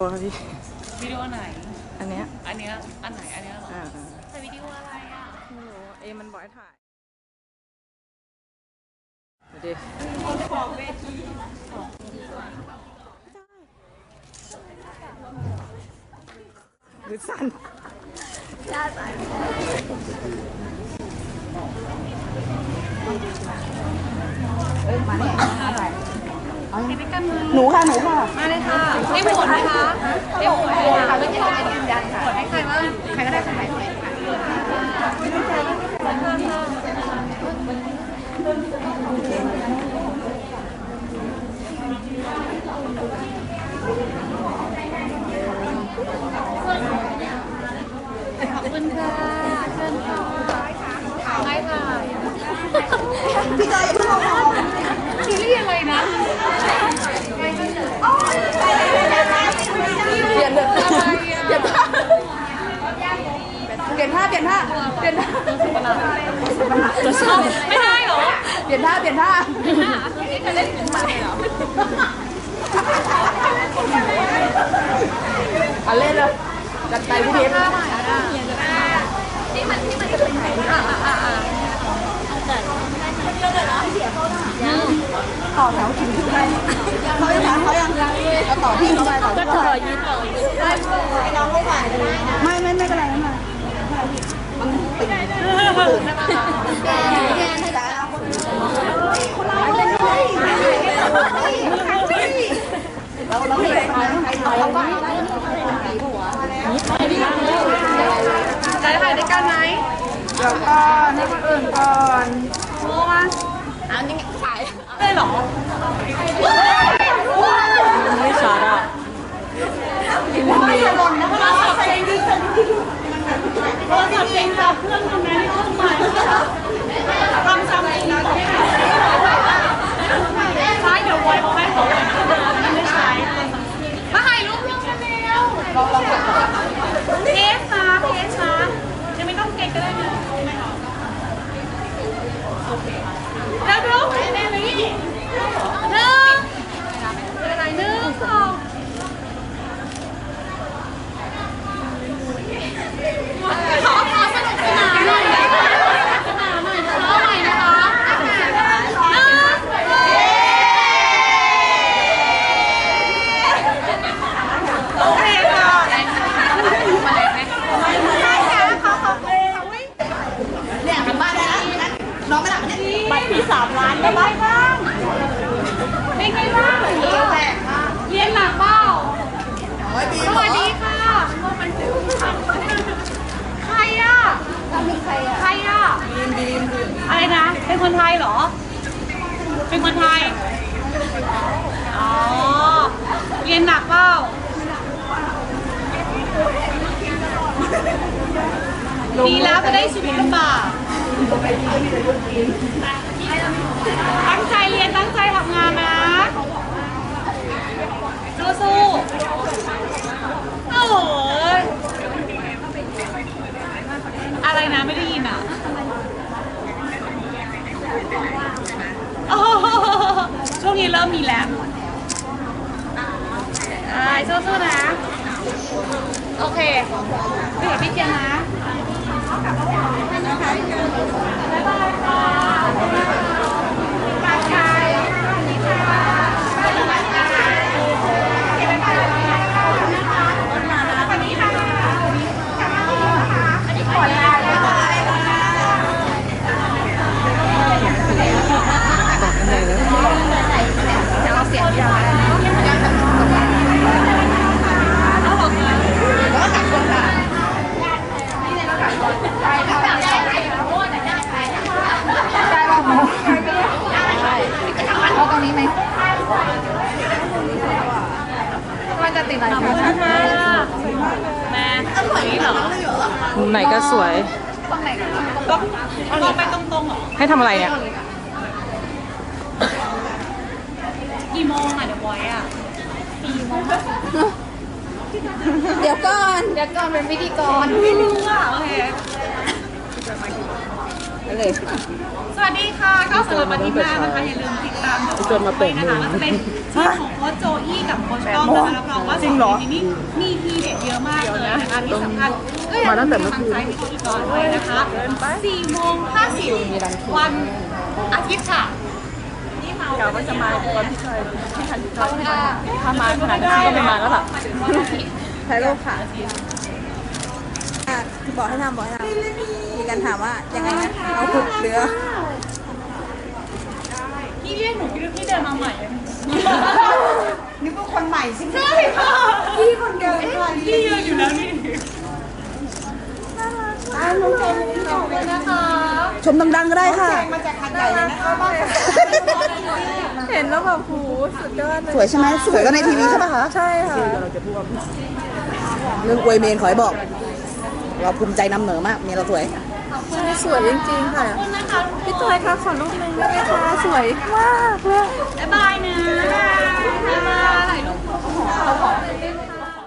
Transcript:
ตัวครับพี่วิดีโอไหน อันเนี้ยอันเนี้ยอันไหน อันเนี้ยเหรออ่าแต่วิดีโออะไรอะ ไม่รู้เอมันบอกให้ถ่ายดูดิหรือสั้น หนูค่ะ หนูค่ะ มาเลยค่ะได้ผลไหมคะได้โหวตไหมคะไม่ใช่ยืนยันค่ะให้ใครบ้างใครก็ได้คนไหนขอบคุณค่ะเชิญค่ะไม่ค่ะ พี่จอยอย่าเพิ่งเอาออก ซีรีส์อะไรนะ เปลี่ยนเถอะเปลี่ยนท่าเปลี่ยนท่าเปลี่ยนท่า เปลี่ยนท่าเปลี่ยนท่าจะชอบไม่ได้เหรอเปลี่ยนท่าเปลี่ยนท่านี่จะเล่นถึงมาเลยเหรออะเล่นเลยจัดไปพี่เทปนี่มันที่มันจะเป็นไหนอะอะอะอะต่อแถวถึงขึ้นไปเขายังถามเขายังเอาต่อพี่เข้าไปต่อพี่เข้าไป ยืนต่อ ไม่ไม่ไม่เป็นไรไม่เป็นไรมันติดเราเราไม่ได้เราก็ ได้ถ่ายด้วยกันไหม เดี๋ยวก่อนให้คนอื่นก่อน โอ้มาอันนี้ขายได้เหรอ ไม่ชัดอะ ไม่หล่นนะ โทรศัพท์เองดิโทร ศับเครื่องทำงานที่เครื่องใหม่ทำซ้ำเองนะใช่เดี๋ยวไว้เขาให้เขาไม่ใช้มาถ่ายรูปร่วมกันแล้ว เราเราเก็บก่อน เพสนะเพสนะยังไม่ต้องเก่งก็ได้นะแล้วดูเนลี่หนึ่งอะไรหนึ่งสองขอขอสนุกสนานหน่อยสนุกสนานหน่อยขอใหม่นะคะหนึ่งโอเคค่ะมาเลยไหม เนี่ยกลับบ้านได้แล้วน้องไม่หลับเนี่ย บัตรที่สามล้าน เป็นไงบ้างเป็นไงบ้างเรียนหนักเปล่าโอ้ยบีสวัสดีค่ะใครอะมีใครอะใครอะอะไรนะ เป็นคนไทยเหรอ เป็นคนไทย อ๋อ เรียนหนักเปล่าดีแล้วจะได้ชีวิตลำบากตั้งใจเรียนตั้งใจทำงานนะสู้ๆโอ้ย อะไรนะไม่ได้ยินอะโอ้โหช่วงนี้เริ่มมีแล้วใช่สู้ๆนะ โอเคไปเห็นพี่เจียงนะบ๊ายบายค่ะบายบายเอาหรอคะ แล้วก็กักคนค่ะ เอาตรงนี้ไหม มันจะติดอะไรคะแม่สวยเหรอมุมไหนก็สวยต้องต้องไปตรงๆเหรอ ให้ทำอะไรเนี่ย กี่โมงอะเดี๋ยวบอยอะเดี๋ยวก่อน เดี๋ยวก่อนเป็นพิธีกรไม่รู้อะโอเคเเลย สวัสดีค่ะ ก็สำหรับวันนี้มานะคะอย่าลืมติดตามดูจนมาเปิดนะคะว่าจะเป็นทีมของโค้ชโจอี้กับโค้ชก้องนะคะรับรองว่าสองทีมนี้มีทีเด็ดเยอะมากเลยนะคะที่สำคัญก็อย่าลืมเป็นกำลังใจให้พิธีกรด้วยนะคะ4โมง50วันอาทิตย์ค่ะกะว่าจะมาตอนที่เคยที่ทันเขาถ้ามาขนาดนั้นก็ไม่มาแล้วล่ะถ่ายรูปค่ะอะบอกให้ทำบอกให้ทำมีการถามว่ายังไงนะเอาหุบเรือ พี่เรียกหนูพี่พี่เดินมาใหม่เลยนี่ก็คนใหม่ใช่ไหมใช่ค่ะพี่คนเดิมค่ะพี่เยอะอยู่แล้วนี่อ้าวน้องเจนขอบคุณนะคะชมดังๆก็ได้ค่ะมาจากหัดใหญ่เลยนะคะบ้าน เห็นแล้วแบบหูสุดยอดเลยสวยใช่ไหมสวยก็ในทีวีใช่ปะคะใช่ค่ะเรื่องอวยเมนขอให้บอก เราภูมิใจนำเหนือมากเมียเราสวย สวยจริงๆค่ะขอบคุณนะคะพี่จอยคะขอรูปหนึงได้ไหมคะสวยมากเลย บ๊ายบายนะ บ๊ายบายถ่ายรูป